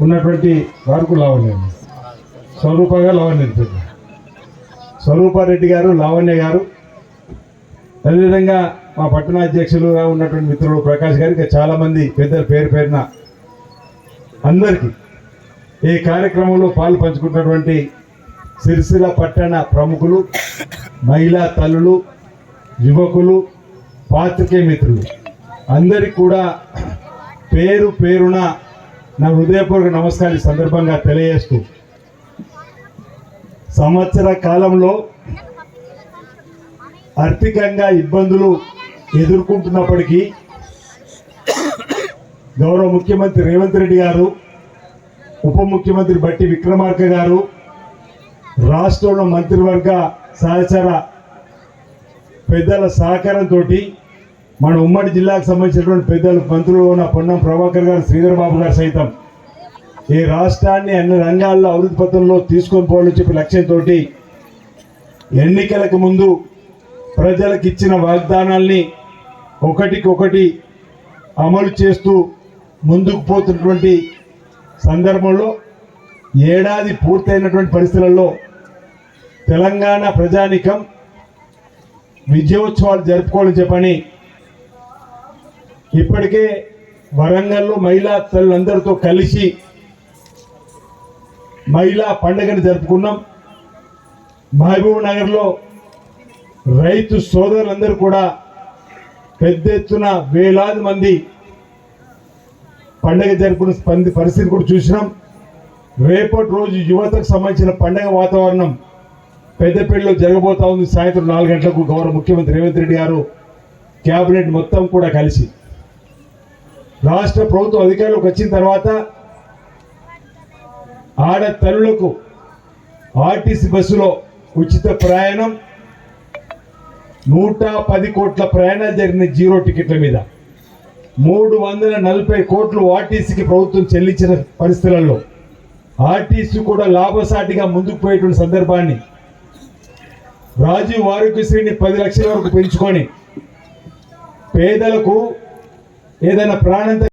ఉన్నటువంటి వారికి లావణ్య. స్వరూపగా లావణ్య పేరు స్వరూపారెడ్డి గారు లావణ్య గారు అదేవిధంగా మా పట్టణ అధ్యక్షులుగా ఉన్నటువంటి మిత్రులు ప్రకాష్ గారికి చాలామంది పెద్దల పేరు పేరున అందరికీ ఈ కార్యక్రమంలో పాలు పంచుకున్నటువంటి సిరిసిల్ల పట్టణ ప్రముఖులు మహిళా తల్లులు యువకులు పాత్రికే మిత్రులు. అందరికీ కూడా పేరు పేరున నా హృదయపూర్వక నమస్కారం ఈ సందర్భంగా తెలియజేస్తూ సంవత్సర కాలంలో ఆర్థికంగా ఇబ్బందులు ఎదుర్కొంటున్నప్పటికీ గౌరవ ముఖ్యమంత్రి రేవంత్ రెడ్డి గారు ఉప ముఖ్యమంత్రి బట్టి విక్రమార్క గారు రాష్ట్రంలో మంత్రివర్గ సహచర పెద్దల సహకారంతో మన ఉమ్మడి జిల్లాకు సంబంధించినటువంటి పెద్దలు మంత్రులు ఉన్న పొన్నం ప్రభాకర్ గారు శ్రీధర్ బాబు గారు సైతం ఈ రాష్ట్రాన్ని అన్ని రంగాల్లో అభివృద్ధి పథంలో తీసుకొని పోవాలని చెప్పి లక్ష్యంతో ఎన్నికలకు ముందు ప్రజలకు ఇచ్చిన వాగ్దానాల్ని ఒకటికొకటి అమలు చేస్తూ ముందుకు పోతున్నటువంటి సందర్భంలో ఏడాది పూర్తయినటువంటి పరిస్థితులలో తెలంగాణ ప్రజానికం విజయోత్సవాలు జరుపుకోవాలని చెప్పని ఇప్పటికే వరంగల్లో మహిళా తల్లులందరితో కలిసి మహిళా పండుగను జరుపుకున్నాం. మహబూబ్ నగర్లో రైతు సోదరులందరూ కూడా పెద్ద ఎత్తున వేలాది మంది పండగ జరుపుకున్న స్పంది పరిస్థితి కూడా చూసినాం. రేపటి రోజు యువతకు సంబంధించిన పండగ వాతావరణం పెద్దపల్లిలో జరగబోతా ఉంది. సాయంత్రం నాలుగు గంటలకు గౌరవ ముఖ్యమంత్రి రేవంత్ రెడ్డి గారు క్యాబినెట్ మొత్తం కూడా కలిసి రాష్ట్ర ప్రభుత్వం అధికారులకు వచ్చిన తర్వాత ఆడతల్లులకు ఆర్టీసీ బస్సులో ఉచిత ప్రయాణం నూట పది కోట్ల ప్రయాణాలు జరిగిన జీరో టికెట్ల మీద. మూడు వందల నలభై కోట్లు ఆర్టీసీకి ప్రభుత్వం చెల్లించిన పరిస్థితులలో ఆర్టీసీ కూడా లాభసాటిగా ముందుకు పోయేటువంటి సందర్భాన్ని రాజీవ్ ఆరోగ్యశ్రీని పది లక్షల వరకు పెంచుకొని పేదలకు ఏదైనా ప్రాణంత